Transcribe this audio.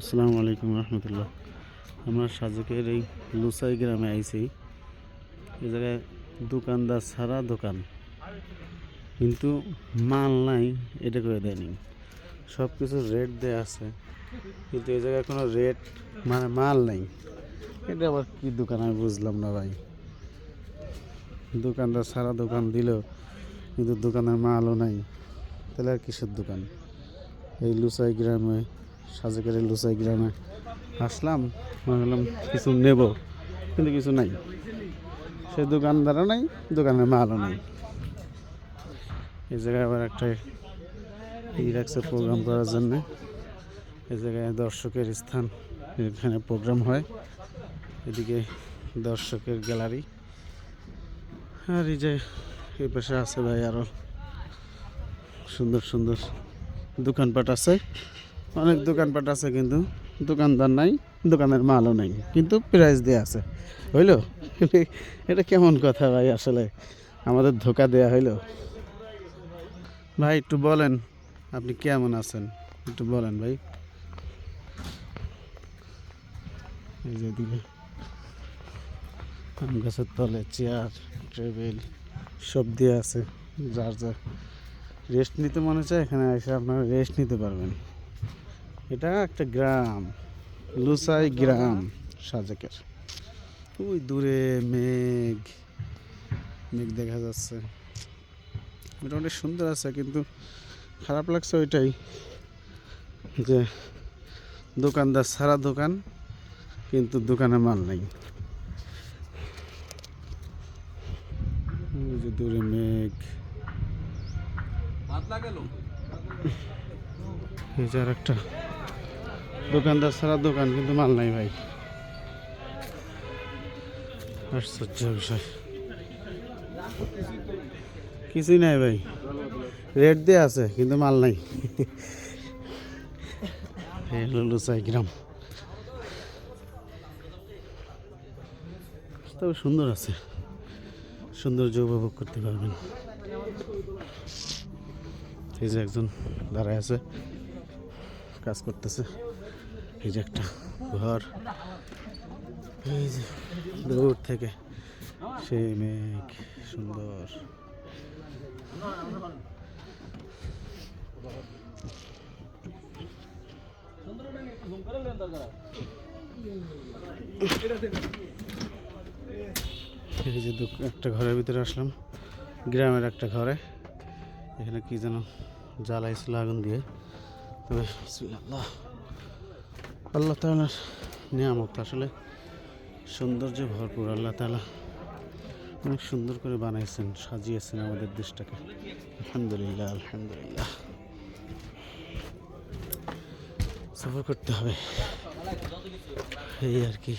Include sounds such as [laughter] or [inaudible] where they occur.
আসসালামু আলাইকুম রহমতুল্লাহ। আমরা সাজেকের এই লুসাই গ্রামে আইছি। এই জায়গায় দোকানদার ছাড়া দোকান। কিন্তু মাল নাই, এটা করে দেয়নি। সব কিছু রেট দেওয়া আছে। কিন্তু এই জায়গায় কোনো রেট মানে মাল নাই। এটা আবার কী দোকান আমি বুঝলাম না ভাই। দোকানদার সারা দোকান দিলেও কিন্তু দোকানের মালও নাই। তাহলে আর কিসের দোকান? এই লুসাই গ্রামে সাজেকের লুসাই গ্রামে আসলাম। ভাবলাম কিছু নেব, কিন্তু কিছু নাই। সে দোকানদারও নাই, দোকানের মালও নাই। এই জায়গায় আবার একটা ই রাখছে প্রোগ্রাম করার জন্য এই জায়গায় দর্শকের স্থান, এখানে প্রোগ্রাম হয়। এদিকে দর্শকের গ্যালারি। আর এই যে এই পাশে আছে ভাই আরও সুন্দর সুন্দর দোকানপাট আছে। অনেক দোকানপাট আছে কিন্তু দোকানদার নাই, দোকানের মালও নাই, কিন্তু প্রাইস দেওয়া আছে। হইল? [laughs] এটা কেমন কথা ভাই আসলে? আমাদের ধোকা দেয়া হইল। ভাই, একটু বলেন, আপনি কেমন আছেন? একটু বলেন ভাই। যে আম গাছের তলে চেয়ার টেবিল সব দিয়ে আছে, যার যার রেস্ট নিতে মনে চায়, এখানে এসে আপনারা রেস্ট নিতে পারবেন। এটা একটা গ্রাম লুসাই গ্রাম সাজেকের। ওই দূরে মেঘ মেঘ দেখা যাচ্ছে। মোটামুটি সুন্দর আছে কিন্তু খারাপ লাগছে ওইটাই যে দোকানদার সারা দোকান কিন্তু দোকানে মাল নেই। যে দূরে মেঘ। এই যে আর একটা দোকানদার ছাড়া দোকান কিন্তু মাল নাই ভাই। আশ্চর্য বিষয়। কিছুই নাই ভাই। রেট দিয়ে আছে, কিন্তু মাল নাই। লুসাই গ্রাম। তবে সুন্দর আছে। সৌন্দর্য উপভোগ করতে পারবেন। এই যে একজন দাঁড়ায় আছে, কাজ করতেছে। এই যে একটা ঘর। এই যে দূর থেকে সেই মেঘ, সুন্দর। এই যে একটা ঘরের ভিতরে আসলাম। গ্রামের একটা ঘরে। এখানে কি যেন জ্বালাইছিল আগুন দিয়ে। তবে আল্লাহ আল্লাহ তালার নিয়ামত আসলে সৌন্দর্যে ভরপুর আল্লাহ তালা অনেক সুন্দর করে বানাইছেন সাজিয়েছেন আমাদের দেশটাকে আলহামদুলিল্লাহ আলহামদুলিল্লাহ সফর করতে হবে এই আর কি